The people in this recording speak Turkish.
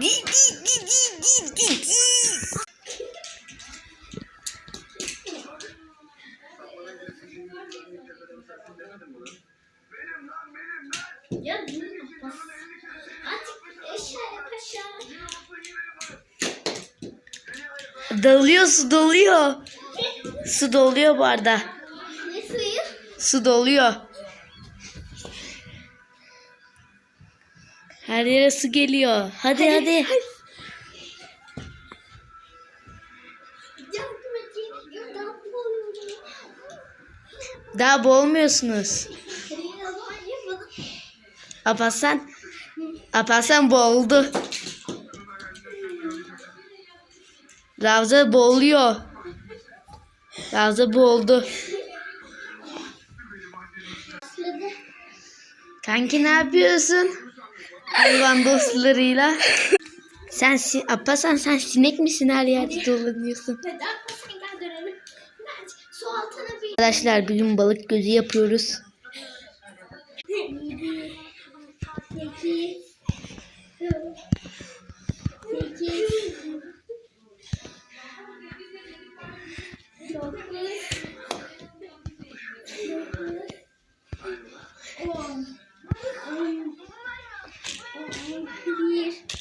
Ya bas. Artık eşyaya kaşar. Dalıyor su doluyor. Su doluyor bu arada. Ne suyu? Su doluyor. Her yere su geliyor. Hadi hadi. Edeyim. Ya daha boğulmuyorsunuz. Alparslan. Alparslan boğuldu. Ravza boğuluyor. Ravza boğuldu. Kanki ne yapıyorsun? Hayvan dostlarıyla. Sen si Apasan sen sinek misin her yerde dolanıyorsun? Arkadaşlar bugün balık gözü yapıyoruz. Peki. Peki. 你妈逼